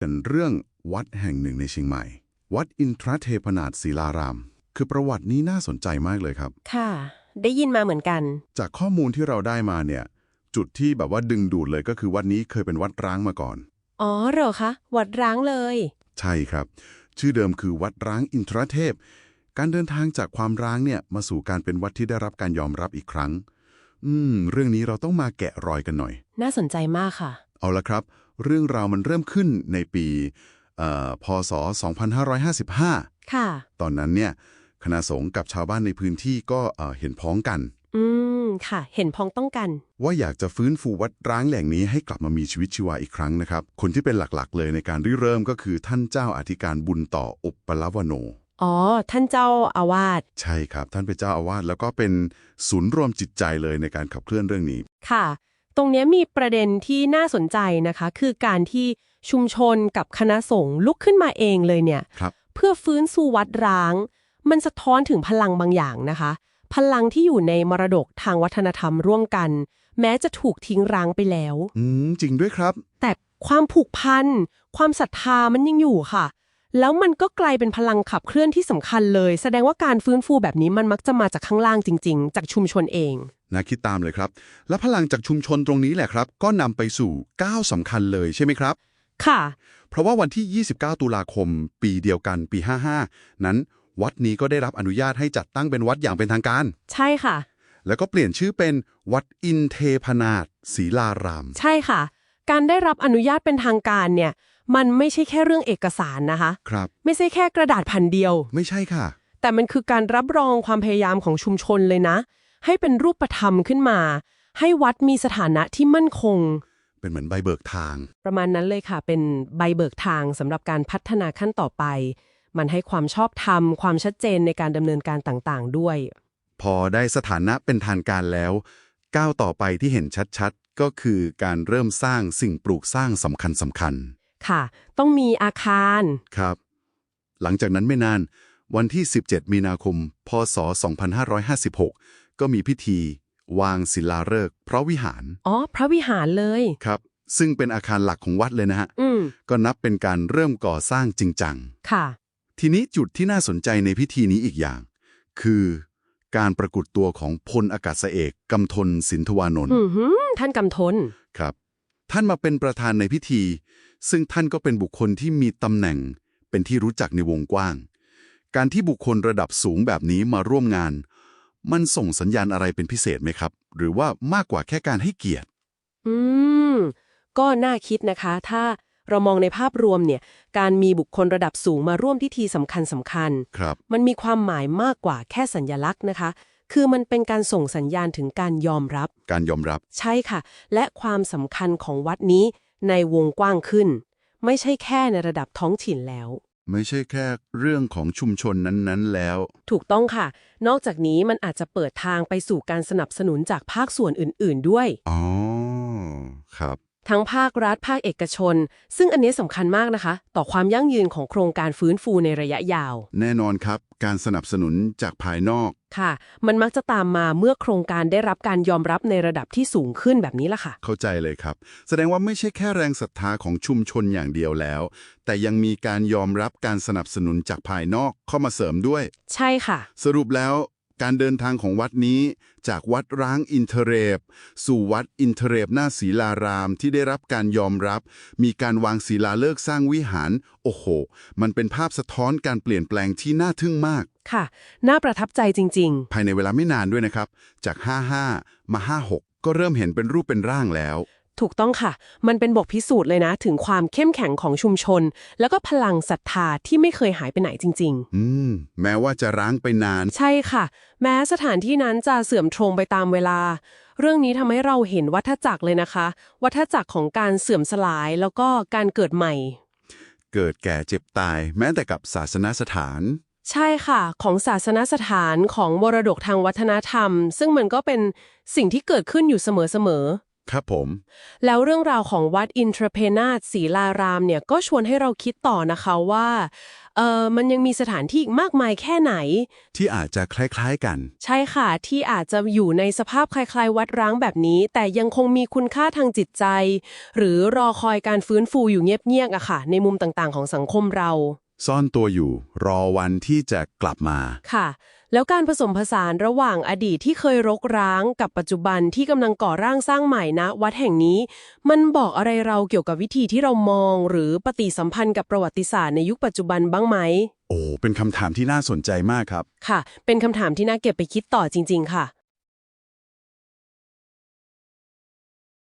กันเรื่องวัดแห่งหนึ่งในเชียงใหม่ วัดอินทรเทพนาถศิลาราม คือประวัตินี้น่าสนใจมากเลยครับ ค่ะ ได้ยินมาเหมือนกัน จากข้อมูลที่เราได้มาเนี่ย จุดที่แบบว่าดึงดูดเลยก็คือวัดนี้เคยเป็นวัดร้างมาก่อน อ๋อเหรอคะ วัดร้างเลย ใช่ครับ ชื่อเดิมคือวัดร้างอินทรเทพ การเดินทางจากความร้างเนี่ยมาสู่การเป็นวัดที่ได้รับการยอมรับอีกครั้ง อืม เรื่องนี้เราต้องมาแกะรอยกันหน่อย น่าสนใจมากค่ะ เอาละครับ เรื่องราวมันเริ่มขึ้นในปีเอ่อพศ 2555 ค่ะ ตอนนั้นเนี่ยคณะสงฆ์กับชาวบ้านในพื้นที่ก็เอ่อเห็นพ้องกัน อืม ค่ะ เห็นพ้องต้องกัน ว่าอยากจะฟื้นฟูวัดร้างแหล่งนี้ให้กลับมามีชีวิตชีวาอีกครั้งนะครับ คนที่เป็นหลักๆ เลยในการริเริ่มก็คือท่านเจ้าอธิการบุญต่ออุปลวโน อ๋อ ท่านเจ้าอาวาส ใช่ครับ ท่านเป็นเจ้าอาวาสแล้วก็เป็นศูนย์รวมจิตใจเลยในการขับเคลื่อนเรื่องนี้ ค่ะ ตรงเนี้ยมีประเด็นที่น่าสนใจนะคะ คือการที่ชุมชนกับคณะสงฆ์ลุกขึ้นมาเองเลยเนี่ยครับเพื่อฟื้นสู่วัดร้าง มันสะท้อนถึงพลังบางอย่างนะคะ พลังที่อยู่ในมรดกทางวัฒนธรรมร่วมกัน แม้จะถูกทิ้งร้างไปแล้ว อืมจริงด้วยครับ แต่ความผูกพัน ความศรัทธามันยังอยู่ค่ะ แล้วมันก็กลายเป็นพลังขับเคลื่อนที่สำคัญเลย แสดงว่าการฟื้นฟูแบบนี้มันมักจะมาจากข้างล่างจริง ๆ จากชุมชนเอง น่าคิดตามเลยครับ และพลังจากชุมชนตรงนี้แหละครับ ก็นำไปสู่ก้าวสำคัญเลยใช่ไหมครับ ค่ะ เพราะว่าวันที่ 29 ตุลาคม ปีเดียวกันปี 55 นั้น วัดนี้ก็ได้รับอนุญาตให้จัดตั้งเป็นวัดอย่างเป็นทางการ ใช่ค่ะ แล้วก็เปลี่ยนชื่อเป็นวัดอินเทพนาถศีลาราม ใช่ค่ะ การได้รับอนุญาตเป็นทางการเนี่ย มันไม่ใช่แค่เรื่องเอกสารนะคะ ครับ ไม่ใช่แค่กระดาษแผ่นเดียว ไม่ใช่ค่ะ แต่มันคือการรับรองความพยายามของชุมชนเลยนะ ให้เป็นรูปธรรมขึ้นมา ให้วัดมีสถานะที่มั่นคง เป็นเหมือนใบเบิกทาง ประมาณนั้นเลยค่ะ เป็นใบเบิกทางสำหรับการพัฒนาขั้นต่อไป มันให้ความชอบธรรม ความชัดเจนในการดำเนินการต่างๆ ด้วย พอได้สถานะเป็นทางการแล้ว ก้าวต่อไปที่เห็นชัดๆ ก็คือการเริ่มสร้างสิ่งปลูกสร้างสำคัญสำคัญค่ะ ต้องมีอาคาร ครับ หลังจากนั้นไม่นาน วันที่ 17 มีนาคม พศ 2556 ก็มีพิธี วางศิลาฤกษ์พระวิหาร อ๋อ พระวิหารเลย ครับ ซึ่งเป็นอาคารหลักของวัดเลยนะฮะ อืม ก็นับเป็นการเริ่มก่อสร้างจริงจัง ค่ะ ทีนี้จุดที่น่าสนใจในพิธีนี้อีกอย่าง คือการประกุดตัวของพลอากาศเอกกำทนสินทวานนท์อือหือ ท่านกำทน ครับ ท่านมาเป็นประธานในพิธี ซึ่งท่านก็เป็นบุคคลที่มีตำแหน่ง เป็นที่รู้จักในวงกว้าง การที่บุคคลระดับสูงแบบนี้มาร่วมงาน มันส่งสัญญาณอะไรเป็นพิเศษไหมครับ หรือว่ามากกว่าแค่การให้เกียรติ อืม ก็น่าคิดนะคะ ถ้าเรามองในภาพรวมเนี่ย การมีบุคคลระดับสูงมาร่วมพิธีสำคัญสำคัญ ครับ มันมีความหมายมากกว่าแค่สัญญลักษณ์นะคะ คือมันเป็นการส่งสัญญาณถึงการยอมรับ การยอมรับ ใช่ค่ะ และความสำคัญของวัดนี้ในวงกว้างขึ้น ไม่ใช่แค่ในระดับท้องถิ่นแล้ว ไม่ใช่แค่เรื่องของชุมชนนั้นๆแล้ว ถูกต้องค่ะ นอกจากนี้มันอาจจะเปิดทางไปสู่การสนับสนุนจากภาคส่วนอื่น ๆด้วย อ๋อ ครับ ทั้งภาครัฐภาคเอกชน ซึ่งอันนี้สำคัญมากนะคะ ต่อความยั่งยืนของโครงการฟื้นฟูในระยะยาว แน่นอนครับ การสนับสนุนจากภายนอก ค่ะ มันมักจะตามมาเมื่อโครงการได้รับการยอมรับในระดับที่สูงขึ้นแบบนี้ล่ะค่ะ เข้าใจเลยครับ แสดงว่าไม่ใช่แค่แรงศรัทธาของชุมชนอย่างเดียวแล้ว แต่ยังมีการยอมรับการสนับสนุนจากภายนอกเข้ามาเสริมด้วย ใช่ค่ะ สรุปแล้ว การเดินทางของวัดนี้จากวัดร้างอินเทเรบ สู่วัดอินเทเรบหน้าศีลารามที่ได้รับการยอมรับ มีการวางศิลาฤกษ์สร้างวิหาร โอ้โห มันเป็นภาพสะท้อนการเปลี่ยนแปลงที่น่าทึ่งมาก ค่ะ น่าประทับใจจริงภายในเวลาไม่นานด้วยนะครับ จาก 55 มา 56 ก็เริ่มเห็นเป็นรูปเป็นร่างแล้วๆ ถูกต้องค่ะ มันเป็นบทพิสูจน์เลยนะ ถึงความเข้มแข็งของชุมชน แล้วก็พลังศรัทธาที่ไม่เคยหายไปไหนจริง ๆ อืม แม้ว่าจะร้างไปนาน ใช่ค่ะ แม้สถานที่นั้นจะเสื่อมโทรมไปตามเวลา เรื่องนี้ทำให้เราเห็นวัฏจักรเลยนะคะ วัฏจักรของการเสื่อมสลายแล้วก็การเกิดใหม่ เกิดแก่เจ็บตาย แม้แต่กับศาสนสถาน ใช่ค่ะ ของศาสนสถานของมรดกทางวัฒนธรรม ซึ่งมันก็เป็นสิ่งที่เกิดขึ้นอยู่เสมอ ครับผมๆแล้วเรื่องราวของวัดอินทรเพนาศศรีลารามเนี่ยก็ชวนให้เราคิดต่อนะคะว่าเอ่อมันยังมีสถานที่อีกมากมายแค่ไหน ที่อาจจะคล้ายๆกัน ใช่ค่ะ ที่อาจจะอยู่ในสภาพคล้ายๆ วัดร้างแบบนี้ แต่ยังคงมีคุณค่าทางจิตใจ หรือรอคอยการฟื้นฟูอยู่เงียบๆอะค่ะ ในมุมต่างๆ ของสังคมเรา ซ่อนตัวอยู่ รอวันที่จะกลับมาค่ะ แล้วการผสมผสานระหว่างอดีตที่เคยรกร้างกับปัจจุบันที่กำลังก่อร่างสร้างใหม่นะ วัดแห่งนี้ มันบอกอะไรเราเกี่ยวกับวิธีที่เรามอง หรือปฏิสัมพันธ์กับประวัติศาสตร์ในยุคปัจจุบันบ้างไหม โอ้เป็นคำถามที่น่าสนใจมากครับ ค่ะ เป็นคำถามที่น่าเก็บไปคิดต่อจริง ๆ ค่ะ